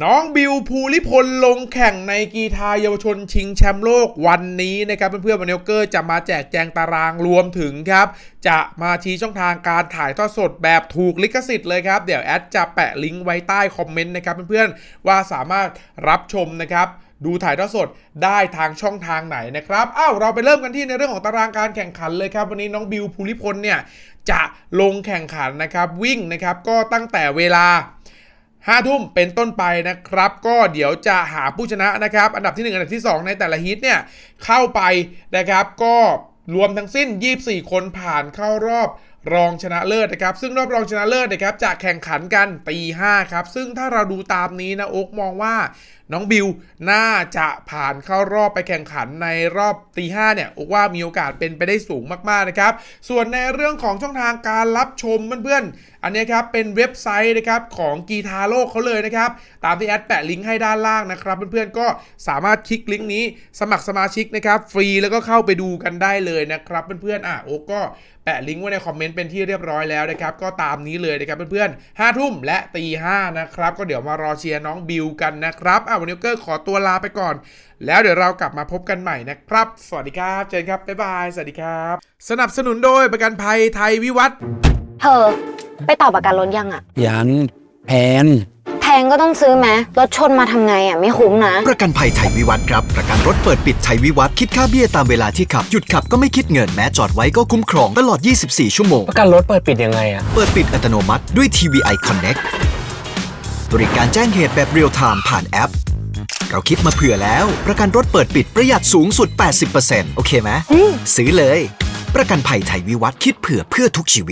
น้องบิวภูริพลลงแข่งในกีฬาเยาวชนชิงแชมป์โลกวันนี้นะครับเพื่อนๆวันนี้เกอร์จะมาแจกแจงตารางรวมถึงครับ จะมาชี้ช่องทางการถ่ายทอดสดแบบถูกลิขสิทธิ์เลยครับ เดี๋ยวแอดจะแปะลิงก์ไว้ใต้คอมเมนต์นะครับเพื่อนๆว่าสามารถรับชมนะครับดูถ่ายทอดสดได้ทางช่องทางไหนนะครับ อ้าวเราไปเริ่มกันที่ในเรื่องของตารางการแข่งขันเลยครับ วันนี้น้องบิวภูริพลเนี่ยจะลงแข่งขันนะครับวิ่งนะครับก็ตั้งแต่เวลา ห้าทุ่มเป็นต้นไปนะครับ ก็เดี๋ยวจะหาผู้ชนะนะครับ อันดับที่ 1 อันดับที่ 2 ในแต่ละฮีทเนี่ยเข้าไปนะครับ ก็รวมทั้งสิ้น 24 คนผ่านเข้ารอบ รองชนะเลิศนะครับ ซึ่งรอบรองชนะเลิศนะครับจะแข่งขันกันตีห้าครับ ซึ่งถ้าเราดูตามนี้นะโอ๊กมองว่าน้องบิวน่าจะผ่านเข้ารอบไปแข่งขันในรอบตีห้าเนี่ยโอ๊กว่ามีโอกาสเป็นไปได้สูงมากๆนะครับ ส่วนในเรื่องของช่องทางการรับชมเพื่อนๆ อันนี้ครับเป็นเว็บไซต์นะครับของกีทาโลกเขาเลยนะครับ ตามที่แอดแปะลิงก์ให้ด้านล่างนะครับ เพื่อนๆก็สามารถคลิกลิงก์นี้สมัครสมาชิกนะครับฟรีแล้วก็เข้าไปดูกันได้เลยนะครับเพื่อนๆอะโอ้ก็แปะลิงก์ไว้ในคอมเมนต์เป็นที่เรียบร้อยแล้วนะครับ ก็ตามนี้เลยนะครับเพื่อนๆห้าทุ่มและตีห้านะครับ ก็เดี๋ยวมารอเชียร์น้องบิวกันนะครับอะวันนี้เกอร์ขอตัวลาไปก่อน แล้วเดี๋ยวเรากลับมาพบกันใหม่นะครับ สวัสดีครับ เจอกันครับ บ๊ายบาย สวัสดีครับ สนับสนุนโดยประกันภัยไทยวิวัฒน์เธอ ไปต่อประกันรถยังอะยังแพนแพ งก็ต้องซื้อไหมรถชนมาทำไงอะไม่คุ้มนะ ประกันภัยไทยวิวัฒน์ครับ ประกันรถเปิดปิดไทยวิวัฒน์คิดค่าเบี้ยตามเวลาที่ขับ หยุดขับก็ไม่คิดเงินแม้จอดไว้ก็คุ้มครองตลอด 24 ชั่วโมง ประกันรถเปิดปิดยังไงอะ เปิดปิดอัตโนมัติด้วย TVI Connect บริการแจ้งเหตุแบบเรียลไทม์ผ่านแอป เราคิดมาเผื่อแล้ว ประกันรถเปิดปิดประหยัดสูงสุด 80%โอเคไหม ซื้อเลย ประกันภัยไทยวิวัฒน์คิดเผื่อเพื่อทุกชีวิต